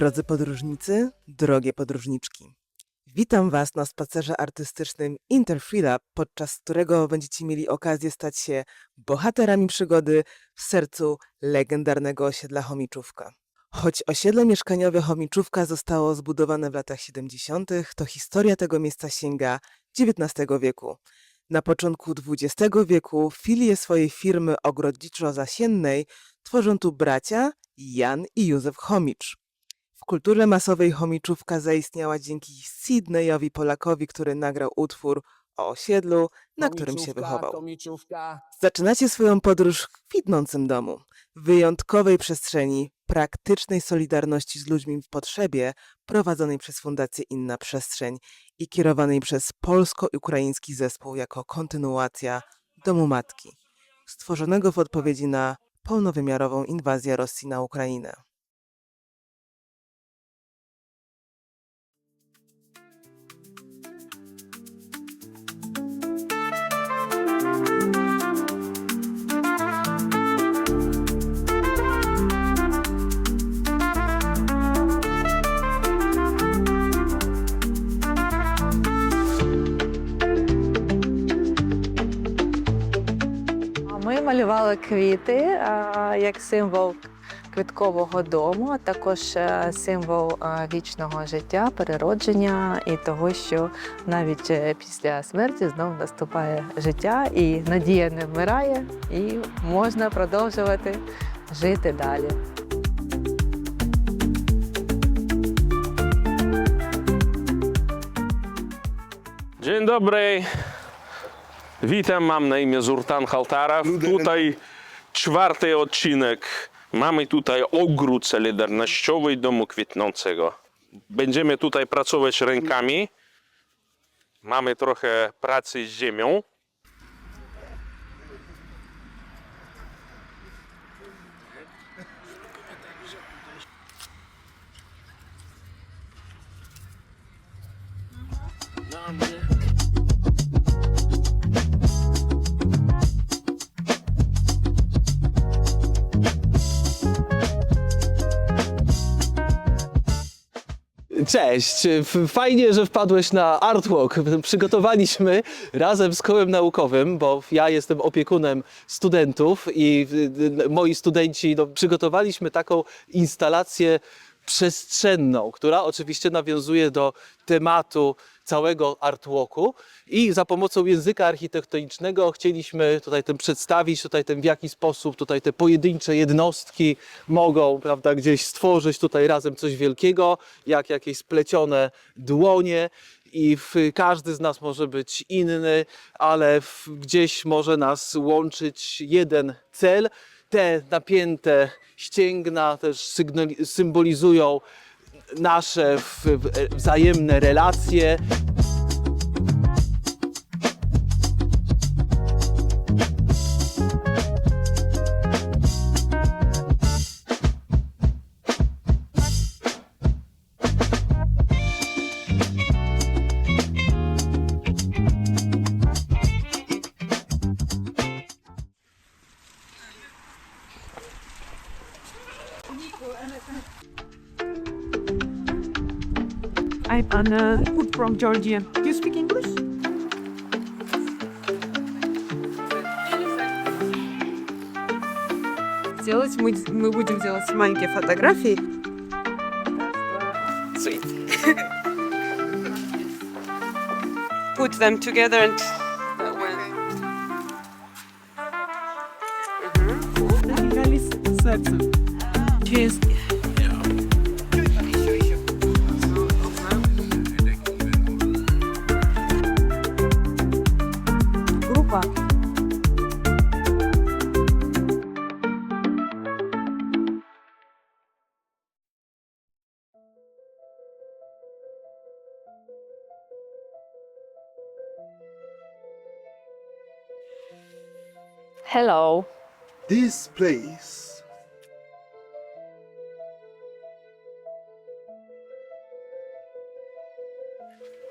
Drodzy podróżnicy, drogie podróżniczki. Witam Was na spacerze artystycznym Interfree podczas którego będziecie mieli okazję stać się bohaterami przygody w sercu legendarnego osiedla Chomiczówka. Choć osiedle mieszkaniowe Chomiczówka zostało zbudowane w latach 70., to historia tego miejsca sięga XIX wieku. Na początku XX wieku filię swojej firmy ogrodniczo-zasiennej tworzą tu bracia Jan i Józef Chomicz. W kulturze masowej chomiczówka zaistniała dzięki Sydneyowi Polakowi, który nagrał utwór o osiedlu, na którym się wychował. Zaczynacie swoją podróż w kwitnącym domu, wyjątkowej przestrzeni, praktycznej solidarności z ludźmi w potrzebie, prowadzonej przez Fundację Inna Przestrzeń i kierowanej przez polsko-ukraiński zespół jako kontynuacja Domu Matki, stworzonego w odpowiedzi na pełnowymiarową inwazję Rosji na Ukrainę. Малювали квіти як символ квіткового дому, а також е, символ е, вічного життя, переродження і того, що навіть е, після смерті знову наступає життя, і надія не вмирає, і можна продовжувати жити далі. Dzień dobry. Witam, mam na imię Zurtan Haltaraw. Tutaj czwarty odcinek. Mamy tutaj ogród solidarnościowy Domu Kwitnącego. Będziemy tutaj pracować rękami. Mamy trochę pracy z ziemią. Cześć, fajnie, że wpadłeś na Artwalk. Przygotowaliśmy razem z kołem naukowym, bo ja jestem opiekunem studentów i y, y, moi studenci no, przygotowaliśmy taką instalację przestrzenną, która oczywiście nawiązuje do tematu całego artwalku i za pomocą języka architektonicznego chcieliśmy tutaj ten przedstawić, tutaj ten w jaki sposób tutaj te pojedyncze jednostki mogą, prawda, gdzieś stworzyć tutaj razem coś wielkiego, jak jakieś splecione dłonie i każdy z nas może być inny, ale gdzieś może nas łączyć jeden cel. Te napięte ścięgna też symbolizują nasze w, wzajemne relacje. I'm Anna Put from Georgia. Do you speak English? Сделать мы, мы будем делать маленькие фотографии. Sweet. Put them together and that will. Через Hello! This place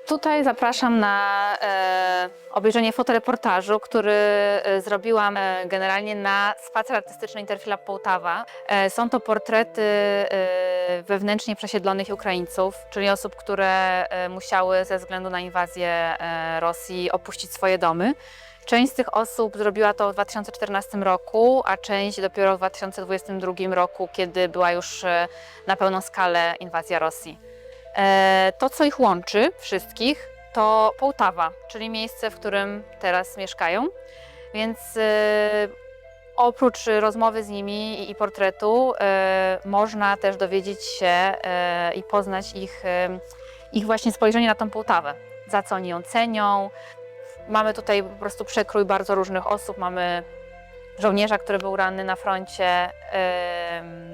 Tutaj zapraszam na e, obejrzenie fotoreportażu, który e, zrobiłam e, generalnie na spacer artystyczny Interfila Połtawa. E, są to portrety e, wewnętrznie przesiedlonych Ukraińców, czyli osób, które e, musiały ze względu na inwazję e, Rosji opuścić swoje domy. Część z tych osób zrobiła to w 2014 roku, a część dopiero w 2022 roku, kiedy była już e, na pełną skalę inwazja Rosji. To, co ich łączy, wszystkich, to Połtawa, czyli miejsce, w którym teraz mieszkają. Więc oprócz rozmowy z nimi i- portretu, e, można też dowiedzieć się e, i poznać ich, ich właśnie spojrzenie na tą Połtawę, za co oni ją cenią. Mamy tutaj po prostu przekrój bardzo różnych osób. Mamy żołnierza, który był ranny na froncie,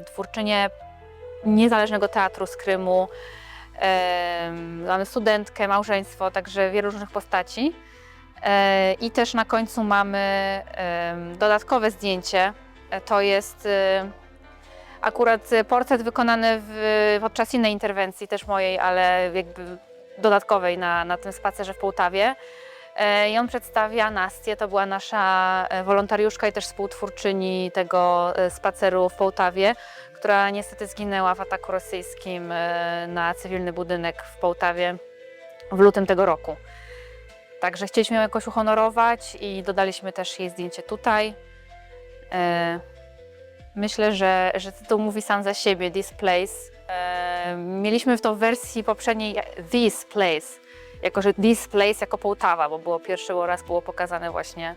twórczynię niezależnego teatru z Krymu, mamy studentkę, małżeństwo, także wielu różnych postaci. E, I też na końcu mamy dodatkowe zdjęcie. E, To jest e, akurat portret wykonany w, podczas innej interwencji, też mojej, ale jakby dodatkowej na, na tym spacerze w Połtawie. E, I on przedstawia Nastię, to była nasza wolontariuszka i też współtwórczyni tego spaceru w Połtawie, która niestety zginęła w ataku rosyjskim na cywilny budynek w Połtawie w lutym tego roku. Także chcieliśmy ją jakoś uhonorować i dodaliśmy też jej zdjęcie tutaj. E, Myślę, że, że tytuł mówi sam za siebie, This Place. E, Mieliśmy w w wersji poprzedniej This Place, jako że This Place jako Połtawa, bo było pierwszy raz było pokazane właśnie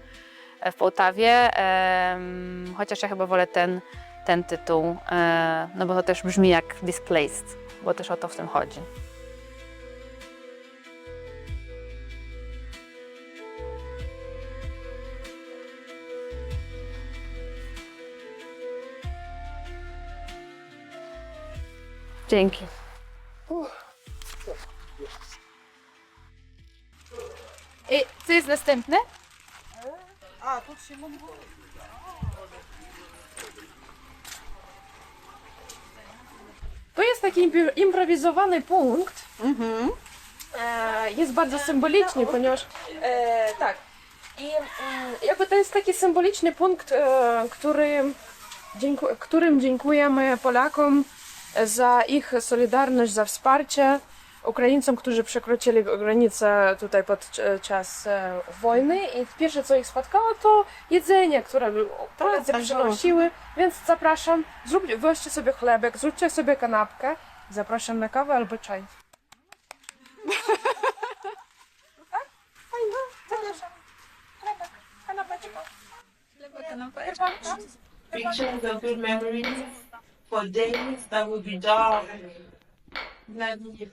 w Połtawie, Em, chociaż ja chyba wolę ten, ten tytuł, e, no bo to też brzmi jak Displaced, bo też o to w tym chodzi. Dzięki. I co jest następne? To jest taki improwizowany punkt. E, jest bardzo symboliczny, ponieważ e, tak. I mm, jakby to jest taki symboliczny punkt, e, który, dzięku- którym dziękujemy Polakom za ich solidarność, za wsparcie Ukraińcom, którzy przekroczyli granicę tutaj podczas e, wojny. I pierwsze co ich spotkało to jedzenie, które Polacy przynosiły, więc zapraszam, zrób, weźcie sobie chlebek, zróbcie sobie kanapkę, zapraszam na kawę albo czaj. pictures of good memories for days that will be dark.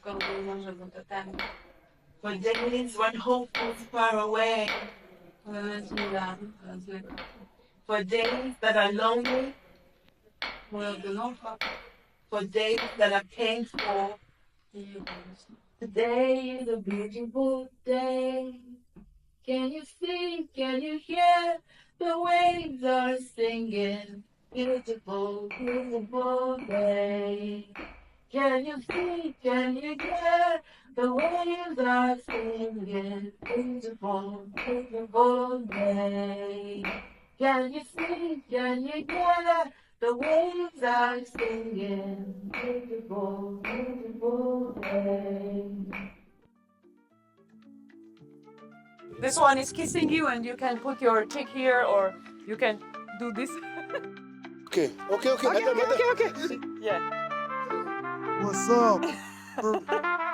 Końcu może być to ten. For days when hope was far away. For days that are lonely. For days that are painful. Today is a beautiful day. Can you see? Can you hear? The waves are singing. Beautiful, beautiful day. Can you see? Can you hear? The waves are singing. Beautiful, beautiful day. Can you see? Can you hear? The waves are singing. Beautiful, beautiful day. This one is kissing you and you can put your cheek here or you can do this. Okay, okay, okay. Okay. Okay. Okay. okay. Yeah. What's up?